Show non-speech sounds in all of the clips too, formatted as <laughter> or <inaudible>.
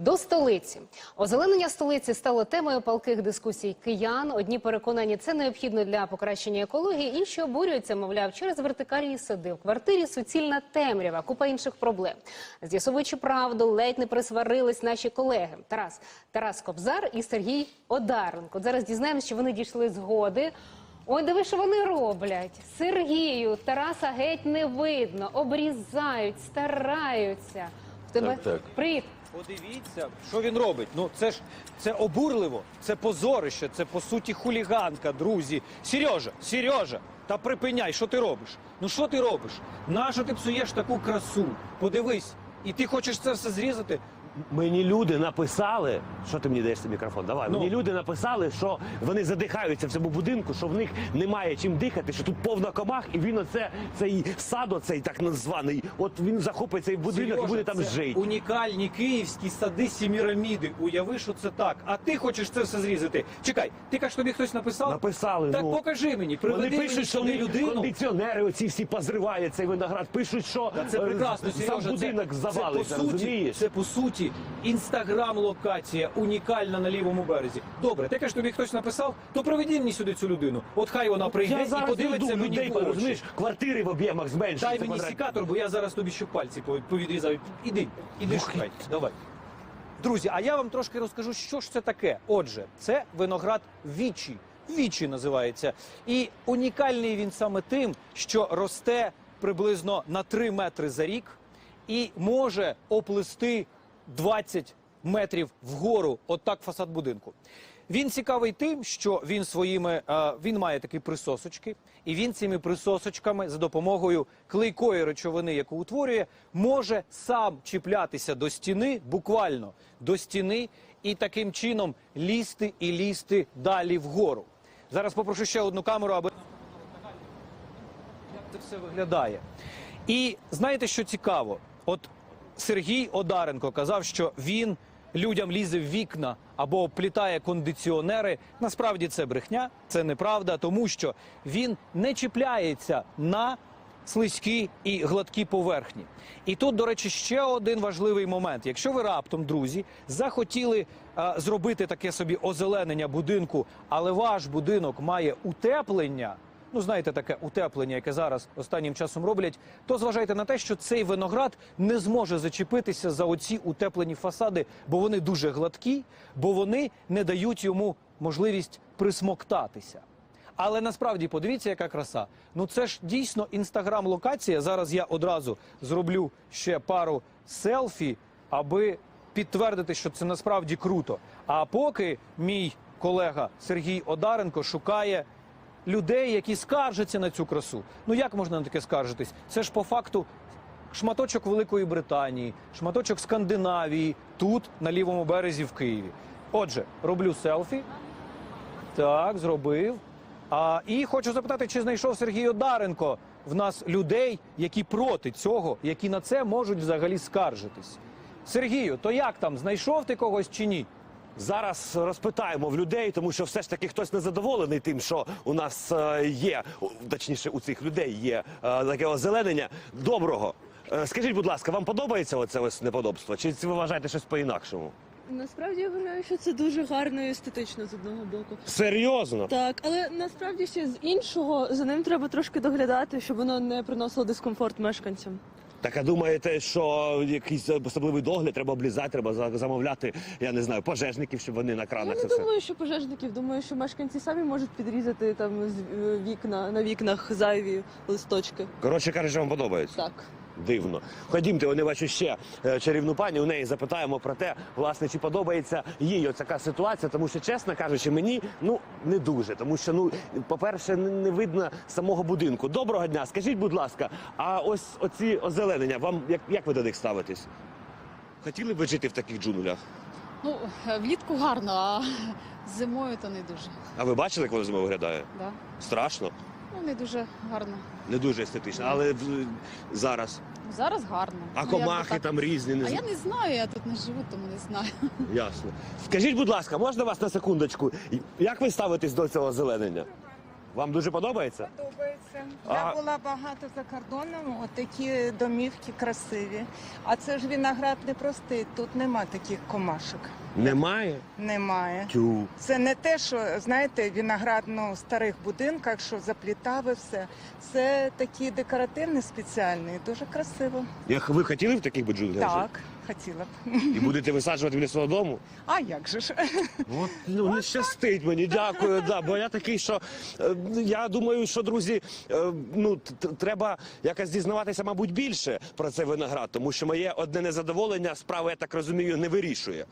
До столиці озеленення столиці стало темою палких дискусій киян. Одні переконані, це необхідно для покращення екології. Інші обурюються, мовляв, через вертикальні сади в квартирі суцільна темрява, купа інших проблем. З'ясовуючи правду, ледь не присварились наші колеги Тарас Тарас Кобзар і Сергій Одаренко. От Зараз дізнаємося, що вони дійшли згоди. Ой, диви, що вони роблять. Сергію, Тараса геть не видно, обрізають, стараються. В тебе Так, так. привіт. Подивіться, що він робить. Ну це ж це обурливо, це позорище, це по суті хуліганка, друзі. Сережа, Сережа, та припиняй, що ти робиш? Ну що ти робиш? Нащо ти псуєш таку красу? Подивись, і ти хочеш це все зрізати? Мені люди написали, що ти мені даєш цей мікрофон? Давай. Ну. Мені люди написали, що вони задихаються в цьому будинку, що в них немає чим дихати, що тут повно комах, і він оце цей сад, оцей так названий. От він захопить цей будинок і буде там це жити. Унікальні київські сади Сіміраміди. Уяви, що це так. А ти хочеш це все зрізати. Чекай, ти кажеш, тобі хтось написав? Написали. Так ну. покажи мені, приведи Вони мені пишуть, що сюди вони людину. кондиціонери оці всі позриває цей виноград. Пишуть, що Та це е, прекрасно, сам Сережа. будинок це, завалиться, це, по суті, це по суті інстаграм-локація, унікальна на лівому березі. Добре, ти кажеш, тобі хтось написав, то приведи мені сюди цю людину. От хай вона прийде і подивиться мені людей, в очі. розумієш, квартири в об'ємах зменшуються. Дай мені квадрат- секатор, бо я зараз тобі ще пальці пов- повідрізаю. Іди, іди шукай. Давай. Друзі, а я вам трошки розкажу, що ж це таке. Отже, це виноград вічі. Вічі називається. І унікальний він саме тим, що росте приблизно на 3 метри за рік і може оплести 20 метрів вгору, отак фасад будинку. Він цікавий тим, що він своїми е, він має такі присосочки, і він цими присосочками за допомогою клейкої речовини, яку утворює, може сам чіплятися до стіни, буквально до стіни, і таким чином лізти і лізти далі вгору. Зараз попрошу ще одну камеру, аби як це все виглядає. І знаєте, що цікаво? От Сергій Одаренко казав, що він людям лізе в вікна або плітає кондиціонери. Насправді це брехня, це неправда, тому що він не чіпляється на слизькі і гладкі поверхні. І тут, до речі, ще один важливий момент. Якщо ви раптом, друзі, захотіли е, зробити таке собі озеленення будинку, але ваш будинок має утеплення. Ну, знаєте, таке утеплення, яке зараз останнім часом роблять, то зважайте на те, що цей виноград не зможе зачепитися за оці утеплені фасади, бо вони дуже гладкі, бо вони не дають йому можливість присмоктатися. Але насправді подивіться, яка краса. Ну це ж дійсно інстаграм-локація. Зараз я одразу зроблю ще пару селфі, аби підтвердити, що це насправді круто. А поки мій колега Сергій Одаренко шукає людей, які скаржаться на цю красу. Ну як можна на таке скаржитись? Це ж по факту шматочок Великої Британії, шматочок Скандинавії, тут на лівому березі в Києві. Отже, роблю селфі. Так, зробив. А, і хочу запитати, чи знайшов Сергій Одаренко в нас людей, які проти цього, які на це можуть взагалі скаржитись. Сергію, то як там? Знайшов ти когось чи ні? Зараз розпитаємо в людей, тому що все ж таки хтось незадоволений тим, що у нас е, є, точніше, у цих людей є е, таке озеленення. Доброго. Е, Скажіть, будь ласка, вам подобається оце ось неподобство? Чи ви вважаєте щось по-інакшому? Насправді я вважаю, що це дуже гарно і естетично з одного боку. Серйозно? Так, але насправді ще з іншого за ним треба трошки доглядати, щоб воно не приносило дискомфорт мешканцям. Так а думаєте, що якийсь особливий догляд треба облізати, треба за- замовляти, я не знаю, пожежників, щоб вони на Я кранах не це все. думаю, що пожежників, думаю, що мешканці самі можуть підрізати там з е, вікна на вікнах зайві листочки. Коротше кажучи, вам подобається. Так. Дивно. Ходімте, вони бачу ще е, чарівну пані. У неї запитаємо про те, власне, чи подобається їй оця ситуація, тому що, чесно кажучи, мені ну не дуже. Тому що, ну, по-перше, не видно самого будинку. Доброго дня, скажіть, будь ласка, а ось оці озеленення, вам як, як ви до них ставитесь? Хотіли б жити в таких джунглях? Ну, е, влітку гарно, а зимою то не дуже. А ви бачили, як воно зимою виглядає? Да? Страшно, Ну, не дуже гарно. не дуже естетично, але в- зараз. Зараз гарно. А Ну, комахи так. там різні, не А я не знаю, я тут не живу, тому не знаю. Ясно. Скажіть, будь ласка, можна вас на секундочку? Як ви ставитесь до цього зеленення? Вам дуже подобається? Подобається. А- Я була багато за кордоном, от такі домівки красиві. А це ж виноград не простий, тут нема таких комашок. Немає? Немає. Тю. Це не те, що знаєте, виноград ну, в старих будинках, що заплітав і все. Це такі декоративні спеціальні, дуже красиво. Як ви хотіли в таких жити? Так, хотіла б. І будете висаджувати біля свого дому? А як же ж? От ну не щастить мені, дякую. Да, бо я такий, що е, я думаю, що друзі, е, ну т- треба якось дізнаватися, мабуть, більше про цей виноград, тому що моє одне незадоволення справи, я так розумію, не вирішує.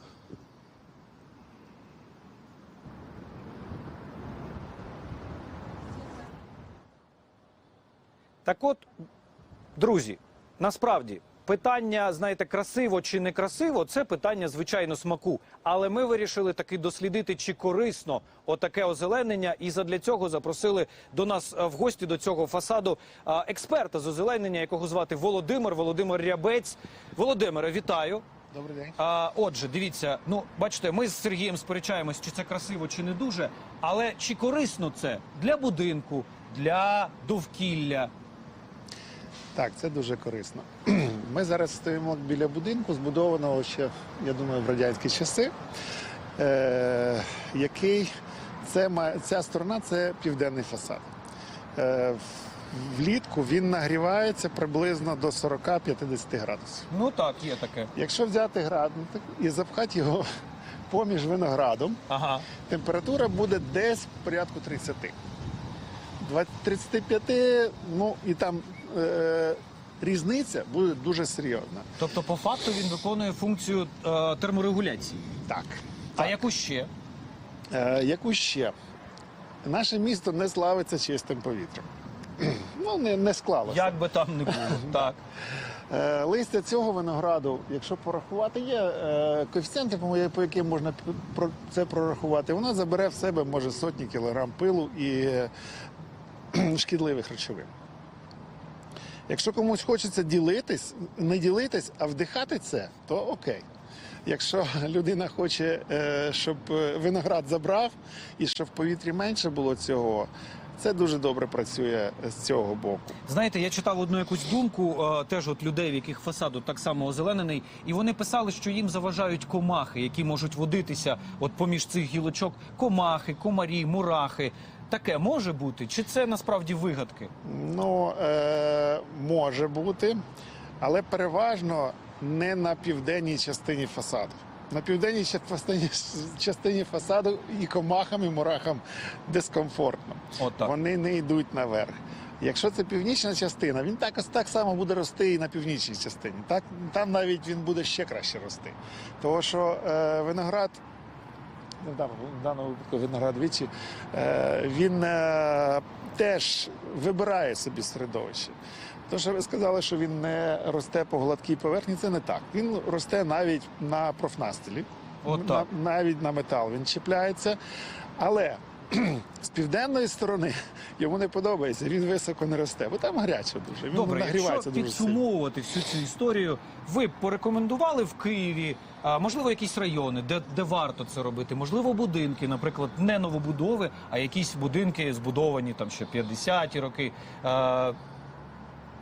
Так от, друзі, насправді питання, знаєте, красиво чи не красиво, це питання звичайно смаку. Але ми вирішили таки дослідити, чи корисно отаке озеленення, і задля цього запросили до нас е, в гості до цього фасаду е, експерта з озеленення, якого звати Володимир Володимир Рябець. Володимире, вітаю. Добрий день. А, отже, дивіться, ну бачите, ми з Сергієм сперечаємось, чи це красиво, чи не дуже. Але чи корисно це для будинку, для довкілля? Так, це дуже корисно. <clears throat> Ми зараз стоїмо біля будинку, збудованого ще, я думаю, в радянські часи, е, який це ця сторона це південний фасад. Е, влітку він нагрівається приблизно до 40-50 градусів. Ну так, є таке. Якщо взяти градусник і запхати його <laughs> поміж виноградом, Ага. температура буде десь порядку 30. 35, ну і там е, різниця буде дуже серйозна. Тобто, по факту він виконує функцію е, терморегуляції. Так. А яку ще? Е, яку ще? Наше місто не славиться чистим повітрям. <clears throat> Ну, не, не склалося. Як би там не було. <laughs> так. Е, листя цього винограду, якщо порахувати, є е, коефіцієнти, по, яким можна це прорахувати. Воно забере в себе може сотні кілограм пилу і е, <clears throat> шкідливих речовин. Якщо комусь хочеться ділитись, не ділитись, а вдихати це, то окей. Якщо людина хоче, е, щоб е, виноград забрав і щоб в повітрі менше було цього, це дуже добре працює з цього боку. Знаєте, я читав одну якусь думку е, теж от людей, в яких фасад так само озеленений, і вони писали, що їм заважають комахи, які можуть водитися от поміж цих гілочок. Комахи, комарі, мурахи. Таке може бути? Чи це насправді вигадки? Ну, е, може бути, але переважно не на південній частині фасаду. На південній частині, частині фасаду і комахам, і мурахам дискомфортно. От так. Вони не йдуть наверх. Якщо це північна частина, він так, так само буде рости і на північній частині. Так, там навіть він буде ще краще рости. Тому що е, виноград, в даному, в даному випадку виноградвічі, е, він е, теж вибирає собі середовище. То, що ви сказали, що він не росте по гладкій поверхні, це не так. Він росте навіть на профнастилі, От на, навіть на метал він чіпляється. Але <clears throat> з південної сторони йому не подобається, він високо не росте, бо там гаряче дуже. Він Добре, нагрівається якщо дуже підсумовувати всю цю історію, ви б порекомендували в Києві, а, можливо, якісь райони, де, де варто це робити? Можливо, будинки, наприклад, не новобудови, а якісь будинки збудовані там ще 50-ті роки. А,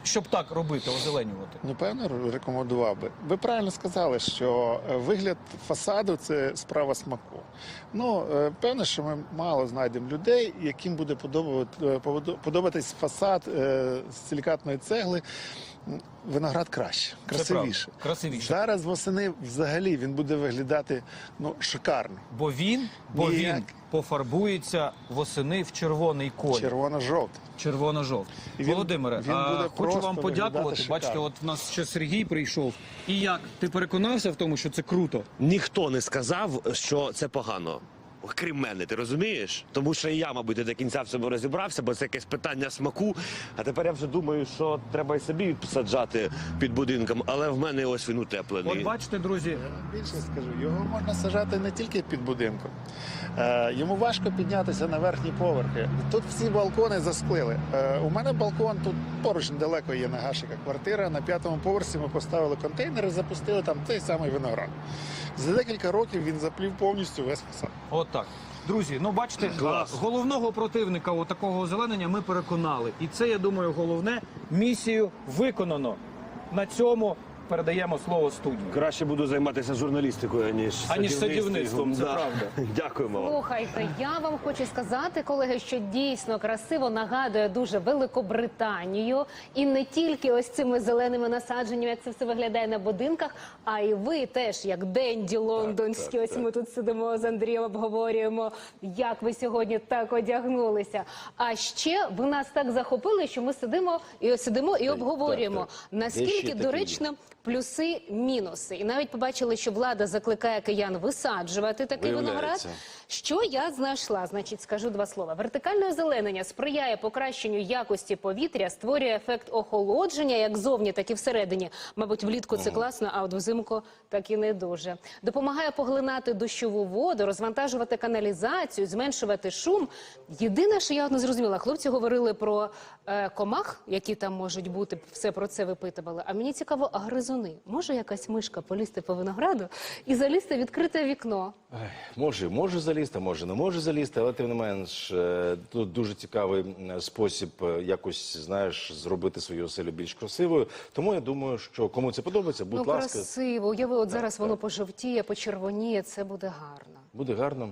щоб так робити, озеленювати. Ну, певно, рекомендував би. Ви правильно сказали, що е, вигляд фасаду це справа смаку. Ну, е, певно, що ми мало знайдемо людей, яким буде е, подобатись фасад з силікатної цегли. Виноград краще, красивіше. Красивіше. Зараз восени взагалі він буде виглядати ну, шикарно. Бо він, бо Ніяк. він пофарбується восени в червоний колір. Червоно-жовтий. Червоно-жовтий. Володимире, він а, буде хочу вам подякувати. Бачите, от в нас ще Сергій прийшов. І як? Ти переконався в тому, що це круто? Ніхто не сказав, що це погано. Крім мене, ти розумієш? Тому що і я, мабуть, не до кінця в цьому розібрався, бо це якесь питання смаку. А тепер я вже думаю, що треба і собі саджати під будинком, але в мене ось він утеплений. От бачите, друзі, Я вам більше скажу, його можна сажати не тільки під будинком. Е, йому важко піднятися на верхні поверхи. Тут всі балкони засклили. Е, у мене балкон тут поруч недалеко є Нагашика квартира. На п'ятому поверсі ми поставили контейнери, запустили там цей самий виноград. За декілька років він заплів повністю весь фасад. От так. Друзі, ну бачите, Клас. головного противника у такого озеленення ми переконали. І це, я думаю, головне місію виконано. На цьому передаємо слово студії. Краще буду займатися журналістикою, ніж Аніж садівництвом, це правда. <laughs> Дякуємо вам. Слухайте, я вам хочу сказати, колеги, що дійсно красиво нагадує дуже Великобританію, і не тільки ось цими зеленими насадженнями, як це все виглядає на будинках, а й ви теж, як денді лондонські. Ось ми тут сидимо з Андрієм, обговорюємо, як ви сьогодні так одягнулися. А ще ви нас так захопили, що ми сидимо і сидимо і обговорюємо так. наскільки є. доречно плюси, мінуси. І навіть побачили, що влада закликає киян висаджувати такий виноград. Що я знайшла? Значить, скажу два слова. Вертикальне озеленення сприяє покращенню якості повітря, створює ефект охолодження як зовні, так і всередині. Мабуть, влітку це класно, а от взимку так і не дуже. Допомагає поглинати дощову воду, розвантажувати каналізацію, зменшувати шум. Єдине, що я от не зрозуміла, хлопці говорили про е, комах, які там можуть бути, все про це випитували. А мені цікаво, а гризуни? Може якась мишка полізти по винограду і залізти в відкрите вікно? Може, може залізти, може не може залізти, але тим не менш е, тут дуже цікавий спосіб е, якось знаєш зробити свою оселю більш красивою. Тому я думаю, що кому це подобається, будь ну, ласка, красиво. Уяви, от зараз воно пожовтіє, почервоніє, це буде гарно. буде гарно.